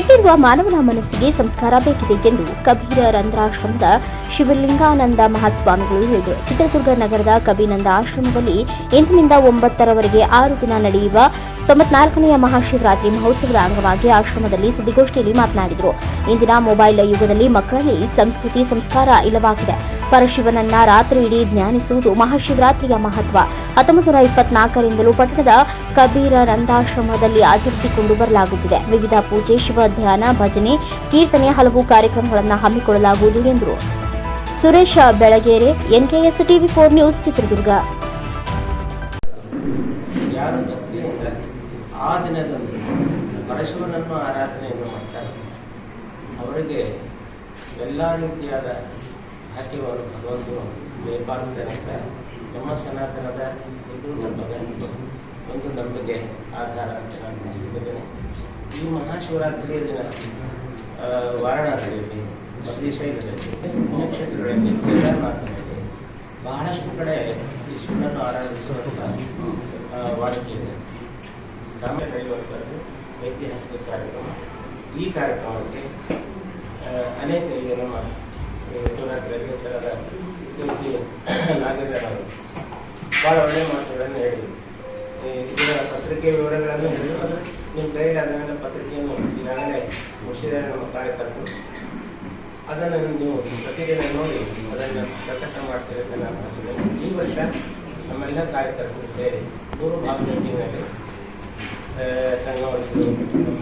ಕೆಟ್ಟಿರುವ ಮಾನವನ ಮನಸ್ಸಿಗೆ ಸಂಸ್ಕಾರ ಬೇಕಿದೆ ಎಂದು ಕಬೀರ ರಂಧ್ರಾಶ್ರಮದ ಶಿವಲಿಂಗಾನಂದ ಮಹಾಸ್ವಾಮಿಗಳು ಹೇಳಿದರು. ಚಿತ್ರದುರ್ಗ ನಗರದ ಕಬೀನಂದ ಆಶ್ರಮದಲ್ಲಿ ಎಂಟರಿಂದ ಒಂಬತ್ತರವರೆಗೆ ಆರು ದಿನ ನಡೆಯುವ ತೊಂಬತ್ನಾಲ್ಕನೆಯ ಮಹಾಶಿವರಾತ್ರಿ ಮಹೋತ್ಸವದ ಅಂಗವಾಗಿ ಆಶ್ರಮದಲ್ಲಿ ಸುದ್ದಿಗೋಷ್ಠಿಯಲ್ಲಿ ಮಾತನಾಡಿದರು. ಇಂದಿನ ಮೊಬೈಲ್ ಯುಗದಲ್ಲಿ ಮಕ್ಕಳಲ್ಲಿ ಸಂಸ್ಕೃತಿ, ಸಂಸ್ಕಾರ ಇಲ್ಲವಾಗಿದೆ. ಪರಶಿವನನ್ನ ರಾತ್ರಿ ಇಡೀ ಜ್ಞಾನಿಸುವುದು ಮಹಾಶಿವರಾತ್ರಿಯ ಮಹತ್ವ. ಹತ್ತೊಂಬತ್ತು ನೂರ ಇಪ್ಪತ್ನಾಲ್ಕರಿಂದಲೂ ಪಟ್ಟಣದ ಕಬೀರ ನಂದಾಶ್ರಮದಲ್ಲಿ ಆಚರಿಸಿಕೊಂಡು ಬರಲಾಗುತ್ತಿದೆ. ವಿವಿಧ ಪೂಜೆ, ಶಿವ ಧ್ಯಾನ, ಭಜನೆ, ಕೀರ್ತನೆ ಹಲವು ಕಾರ್ಯಕ್ರಮಗಳನ್ನು ಹಮ್ಮಿಕೊಳ್ಳಲಾಗುವುದು ಎಂದರು. Suresha Belagere, NKS TV four news, Chitradurga. ಆ ದಿನದಂದು ಪರಶುವನನ್ನು ಆರಾಧನೆಯನ್ನು ಮಾಡ್ತಾರೆ. ಅವರಿಗೆ ಎಲ್ಲ ರೀತಿಯಾದ ಭಾಗ್ಯವನ್ನು ಭಗವಂತನು ಬೇಪಾಲಿಸ್ತಾನೆ ಅಂತ ನಮ್ಮ ಸನಾತನದ ಇಬ್ಬರು ಧರ್ಮದ ಒಂದು ನಂಬಿಕೆ ಆಧಾರ ಅಂತ ನಾನು ಹೇಳಿದ್ದೇನೆ ಈ ಮಹಾಶಿವರಾತ್ರಿಯ ದಿನ ವಾರಣಾಸಿಯಲ್ಲಿ ಶ್ರೀಶೈಲದಲ್ಲಿ ಪುಣ್ಯಕ್ಷೇತ್ರಗಳಲ್ಲಿ ಕೇದಾರನಾಥದಲ್ಲಿ ಬಹಳಷ್ಟು ಕಡೆ ಈ ಶಿವನನ್ನು ಆರಾಧಿಸುವಂಥ ವಾಡಿಕೆ ಇದೆ. ಸಾಮಾನ್ಯ ಕೈಗೊಳ್ಳುವಂಥದ್ದು ಐತಿಹಾಸಿಕ ಕಾರ್ಯಕ್ರಮ. ಈ ಕಾರ್ಯಕ್ರಮಕ್ಕೆ ಅನೇಕ ಈಗ ನಮ್ಮ ಶಿವರಾತ್ರಿಯಲ್ಲಿ ಥರದ ನಾಗರಿಕರು ಭಾಳ ಒಳ್ಳೆಯ ಮಾತುಗಳನ್ನು ಹೇಳಿದರು. ಇದರ ಪತ್ರಿಕೆ ವಿವರಗಳನ್ನು ಹೇಳಿದರು. ಅಂದರೆ ನಿಮ್ಮ ಮೇಲೆ ಪತ್ರಿಕೆಯನ್ನು ಈಗಾಗಲೇ ಮುಗಿಸಿದ್ದಾರೆ ನಮ್ಮ ಕಾರ್ಯಕರ್ತರು. ಅದನ್ನು ನೀವು ಪ್ರತಿದಿನ ನೋಡಿ, ಅದನ್ನು ಪ್ರಕಟ ಮಾಡ್ತೀರಿ ಅಂತ ನಾನು ಈ ವರ್ಷ ನಮ್ಮೆಲ್ಲ ಕಾರ್ಯಕರ್ತರು ಸೇರಿ ಮೂರು ಭಾಗದಲ್ಲಿ é, São